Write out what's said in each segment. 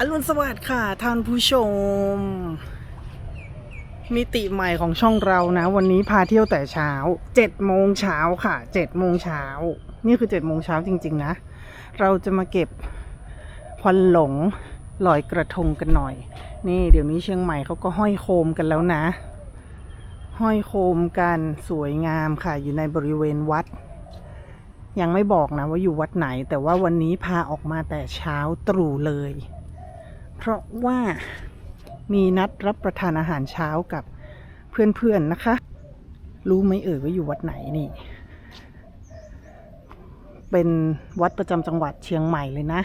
อรุณสวัสดิ์ค่ะท่านผู้ชม มิติใหม่ของช่องเรานะ วันนี้พาเที่ยวแต่เช้า7โมงเช้าค่ะ7โมงเช้านี่คือ7โมงเช้าจริง ๆ นะ เราจะมาเก็บควันหลงลอยกระทงกันหน่อย นี่เดี๋ยวนี้เชียงใหม่เขาก็ห้อยโคมกันแล้วนะ ห้อยโคมกันสวยงามค่ะ อยู่ในบริเวณวัด ยังไม่บอกนะว่าอยู่วัดไหน แต่ว่าวันนี้พาออกมาแต่เช้าตรู่เลย เพราะว่ามีนัดรับประทานอาหารเช้ากับเพื่อนๆนะคะ รู้ไหมเอ่ยว่าอยู่วัดไหนนี่ เป็นวัดประจำจังหวัดเชียงใหม่เลยนะ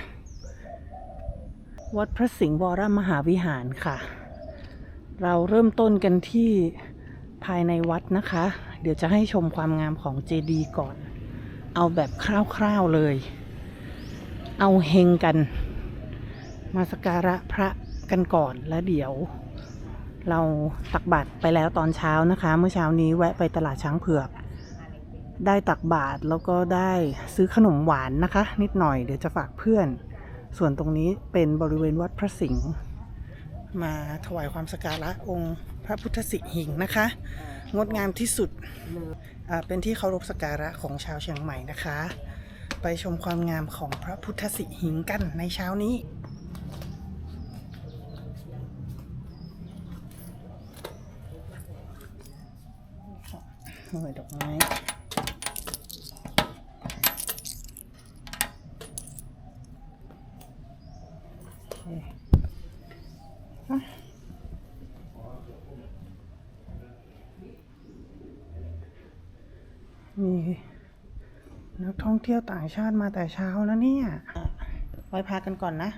วัดพระสิงห์วรมหาวิหารค่ะ เราเริ่มต้นกันที่ภายในวัดนะคะ เดี๋ยวจะให้ชมความงามของเจดีย์ก่อน เอาแบบคร่าวๆเลย เอาเฮงกัน มาสกการะพระกันก่อนแล้วเดี๋ยว เราตักบาตรไปแล้วตอนเช้านะคะ เมื่อเช้านี้แวะไปตลาดช้างเผือก ได้ตักบาตรแล้วก็ได้ซื้อขนมหวานนะคะ นิดหน่อยเดี๋ยวจะฝากเพื่อน ส่วนตรงนี้เป็นบริเวณวัดพระสิงห์มาถวายความสกการะองค์พระพุทธสิหิงนะคะ งดงามที่สุดเป็นที่เคารพสกการะของชาวเชียงใหม่นะคะ ไปชมความงามของพระพุทธสิหิงกันในเช้านี้ หน่วยดอกไม้มีนักท่องเที่ยวต่างชาติมาแต่เช้าแล้วเนี่ยไว้พากันก่อนนะ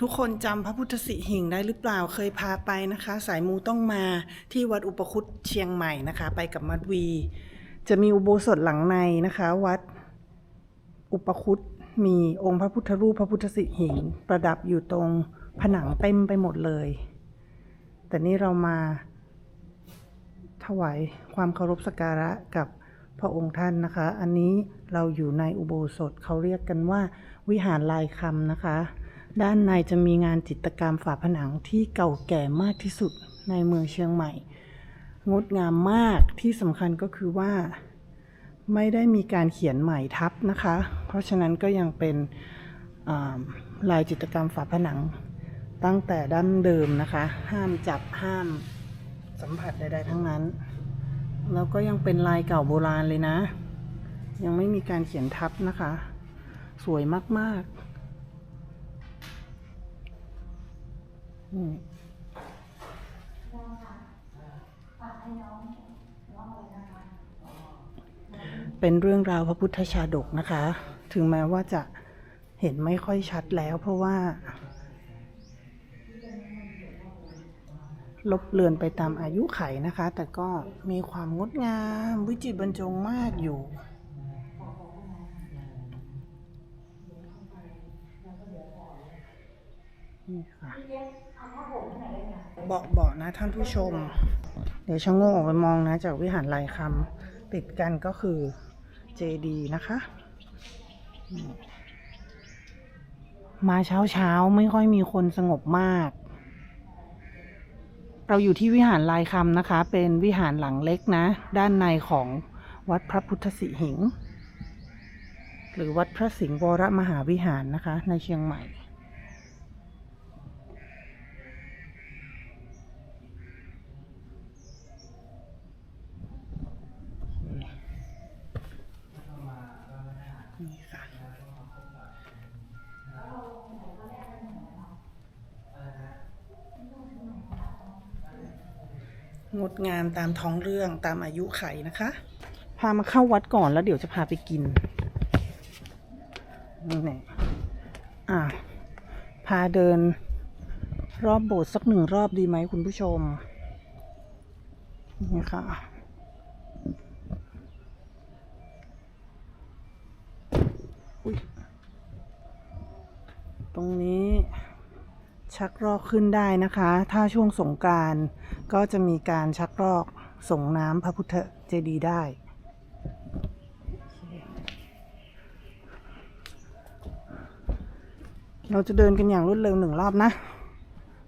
ทุกคนจำพระพุทธสิหิงได้หรือเปล่าเคยพาไปนะคะ สายมูต้องมาที่วัดอุปคุตเชียงใหม่นะคะ ไปกับมัดวี จะมีอุโบสถหลังในนะคะ วัดอุปคุตมีองค์พระพุทธรูปพระพุทธสิหิงประดับอยู่ตรงผนังเต็มไปหมดเลย แต่นี่เรามาถวายความเคารพสักการะกับพระองค์ท่านนะคะ อันนี้เราอยู่ในอุโบสถเขาเรียกกันว่าวิหารลายคำนะคะ ด้านในจะมีงานจิตรกรรมฝาผนังที่เก่าแก่มากที่สุดในเมืองเชียงใหม่ งดงามมากที่สำคัญก็คือว่า ไม่ได้มีการเขียนใหม่ทับนะคะ เพราะฉะนั้นก็ยังเป็นลายจิตรกรรมฝาผนังตั้งแต่ดั้งเดิมนะคะ ห้ามจับห้ามสัมผัสใดๆทั้งนั้น แล้วก็ยังเป็นลายเก่าโบราณเลยนะ ยังไม่มีการเขียนทับนะคะ สวยมากๆ อืมเป็นเรื่องราวพระพุทธชาดกนะคะ ถึงแม้ว่าจะเห็นไม่ค่อยชัดแล้วเพราะว่า ลบเลือนไปตามอายุไขนะคะ แต่ก็มีความงดงามวิจิตรบรรจงมากอยู่ นี่ค่ะเบาะเบาะนะท่านผู้ชม เดี๋ยวชะโงกออกไปมองนะ จากวิหารลายคำติดกันก็คือเจดีนะคะอืมมาเช้าเช้าๆไม่ค่อยมีคนสงบมาก เราอยู่ที่วิหารลายคำนะคะ เป็นวิหารหลังเล็กนะ ด้านในของวัดพระพุทธสิหิงค์หรือวัดพระสิงห์วรมหาวิหารนะคะ ในเชียงใหม่ งามตามท้องเรื่องตามอายุไขนะคะ พามาเข้าวัดก่อนแล้วเดี๋ยวจะพาไปกินนี่แน่อะพาเดินรอบโบสถ์สักหนึ่งรอบดีไหมคุณผู้ชม นี่ค่ะอุ๊ยตรงนี้ ชักรอกขึ้นได้นะคะ ถ้าช่วงสงกรารก็จะมีการชักรอกส่งน้ำพระพุทธเจดีย์ได้เราจะเดินกันอย่างรวดเร็วหนึ่งรอบนะ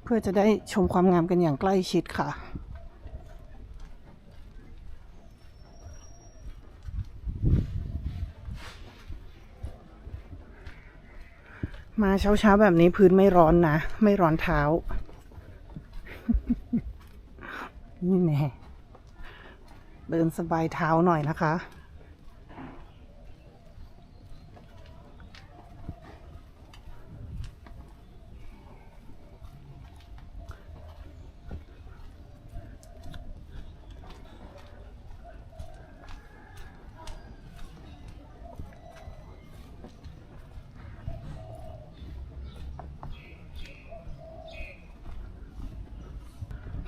เพื่อจะได้ชมความงามกันอย่างใกล้ชิดค่ะ มาเช้าๆแบบนี้พื้นไม่ร้อนนะ ไม่ร้อนเท้า นี่แน่เดินสบายเท้าหน่อยนะคะ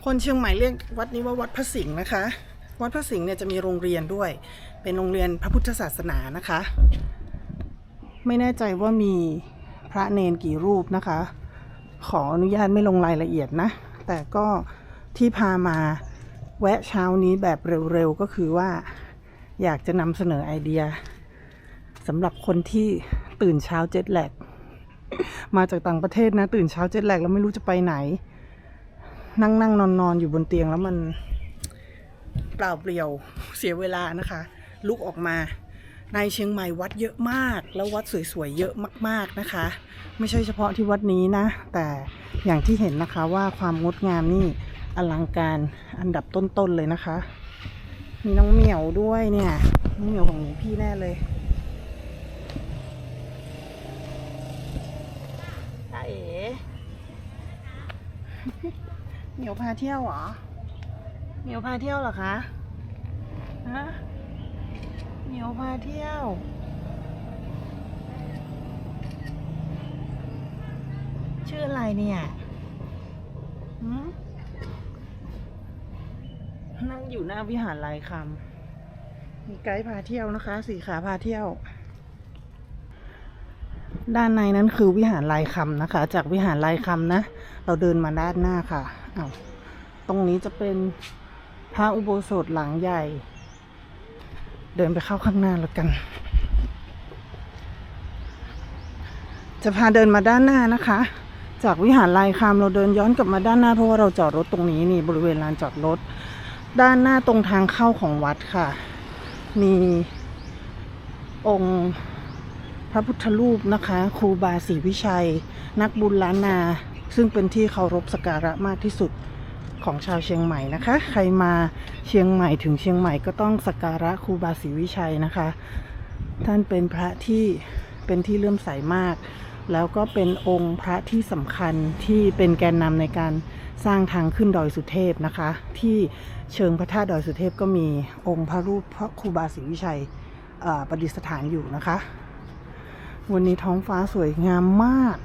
คนเชียงใหม่เรียกวัดนี้ว่าวัดพระสิงห์นะคะ วัดพระสิงห์เนี่ยจะมีโรงเรียนด้วย เป็นโรงเรียนพระพุทธศาสนานะคะ ไม่แน่ใจว่ามีพระเนนกี่รูปนะคะ ขออนุญาตไม่ลงรายละเอียดนะ แต่ก็ที่พามาแวะเช้านี้แบบเร็วๆก็คือว่า อยากจะนำเสนอไอเดียสำหรับคนที่ตื่นเช้าเจ็ตแลกมาจากต่างประเทศนะ ตื่นเช้าเจ็ตแลกแล้วไม่รู้จะไปไหน นั่งนั่งนอนนอนอยู่บนเตียงแล้วมันเปล่าเปลี่ยวเสียเวลานะคะ ลุกออกมา ในเชียงใหม่วัดเยอะมาก แล้ววัดสวยๆเยอะมากๆนะคะ ไม่ใช่เฉพาะที่วัดนี้นะ แต่อย่างที่เห็นนะคะว่าความงดงามนี่อลังการอันดับต้นๆเลยนะคะ มีน้องเหมียวด้วยเนี่ยน้องเหมียวของหนูพี่แน่เลยตาเอ๋ เหมียวพาเที่ยวเหรอเหมียวพาเที่ยวเหรอคะฮะเหมียวพาเที่ยวชื่ออะไรเนี่ยนั่งอยู่หน้าวิหารลายคำมีไกด์พาเที่ยวนะคะ สีขาพาเที่ยว ด้านในนั้นคือวิหารลายคำนะคะ จากวิหารลายคำนะ เราเดินมาด้านหน้าค่ะ อา้าวตรงนี้จะเป็นพระอุโบสถหลังใหญ่ เดินไปเข้าข้างหน้าแล้วกัน จะพาเดินมาด้านหน้านะคะ จากวิหารลายคำเราเดินย้อนกลับมาด้านหน้าเพราะว่าเราจอดรถตรงนี้นี่บริเวณลานจอดรถ ด้านหน้าตรงทางเข้าของวัดค่ะ มีองค์พระพุทธรูปนะคะ ครูบาศรีวิชัย นักบุญล้านนา ซึ่งเป็นที่เคารพสักการะมากที่สุดของชาวเชียงใหม่นะคะ ใครมาเชียงใหม่ถึงเชียงใหม่ก็ต้องสักการะครูบาศรีวิชัยนะคะ ท่านเป็นพระที่เป็นที่เลื่อมใสมาก แล้วก็เป็นองค์พระที่สำคัญที่เป็นแกนนำในการสร้างทางขึ้นดอยสุเทพนะคะ ที่เชิงพระธาตุดอยสุเทพก็มีองค์พระรูปพระครูบาศรีวิชัยประดิษฐานอยู่นะคะ วันนี้ท้องฟ้าสวยงามมาก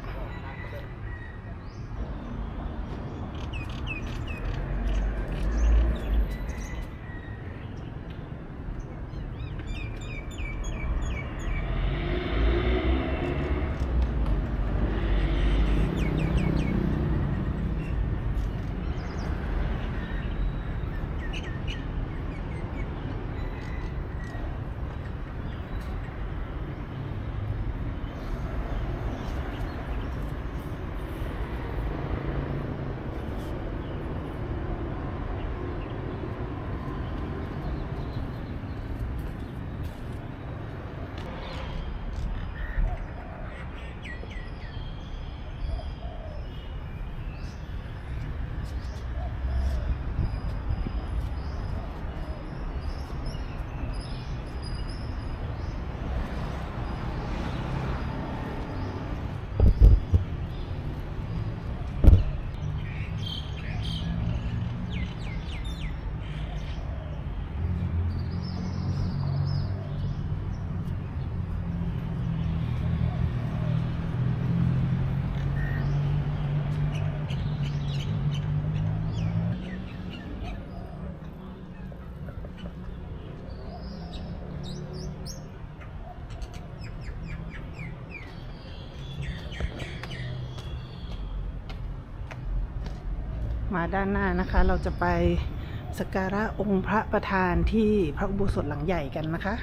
มาด้านหน้านะคะ เราจะไปสักการะองค์พระประธานที่พระอุโบสถหลังใหญ่กันนะคะ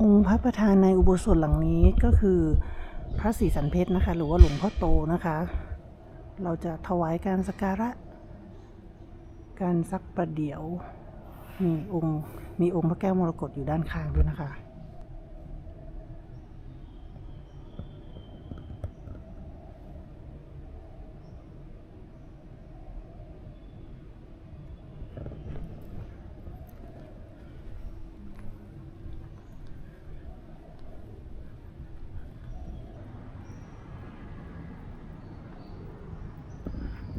องค์พระประธานในอุโบสถหลังนี้ก็คือ ระศรีสันเพชรนะคะ หรือว่าหลวงพ่อโตนะคะ เราจะถวายการสักการะ การซักประเดี๋ยวมีองค์มีองค์พระแก้วมรกตอยู่ด้านข้างด้วยนะคะ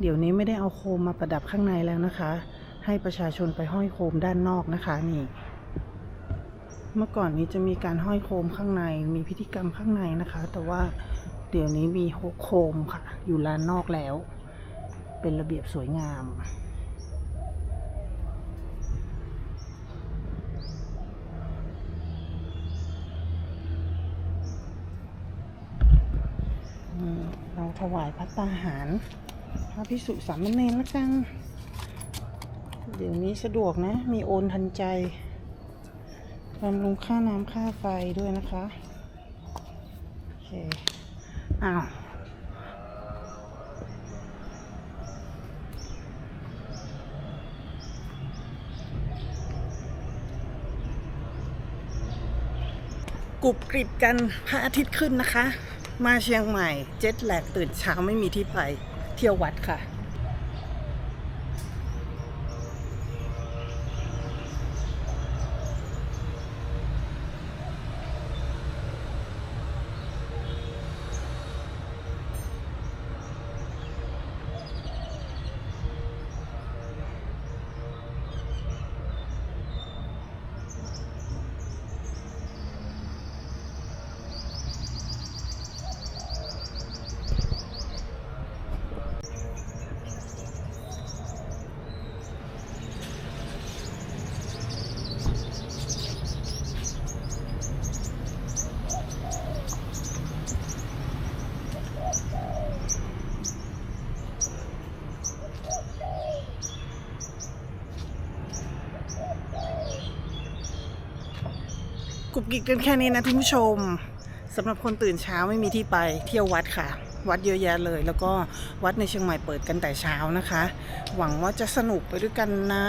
ดี๋ยวนี้ไม่ได้เอาโคมมาประดับข้างในแล้วนะคะ ให้ประชาชนไปห้อยโคมด้านนอกนะคะนี่ เมื่อก่อนนี้จะมีการห้อยโคมข้างใน มีพิธีกรรมข้างในนะคะ แต่ว่าเดี๋ยวนี้มีโคมค่ะ อยู่ลานนอกแล้ว เป็นระเบียบสวยงามอืมเราถวายพระตาหาร พระพิสุสามเณรละกัน เดี๋ยวนี้สะดวกนะ มีโอนทันใจบำรุงค่าน้ำค่าไฟด้วยนะคะโอเคอ้าวกรุบกริบกันพระอาทิตย์ขึ้นนะคะ มาเชียงใหม่ เจ็ตแลกตื่นเช้าไม่มีที่ไป เที่ยววัดค่ะ กิกกันแค่นี้นะทุกผู้ชมสำหรับคนตื่นเช้าไม่มีที่ไปเที่ยววัดค่ะ วัดเยอะแยะเลย แล้วก็วัดในเชียงใหม่เปิดกันแต่เช้านะคะ หวังว่าจะสนุกไปด้วยกันนะ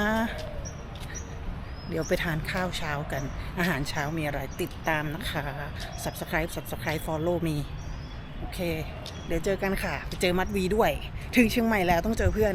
เดี๋ยวไปทานข้าวเช้ากัน อาหารเช้ามีอะไรติดตามนะคะ subscribe subscribe follow me โอเค เดี๋ยวเจอกันค่ะ ไปเจอมัดวีด้วย ถึงเชียงใหม่แล้วต้องเจอเพื่อน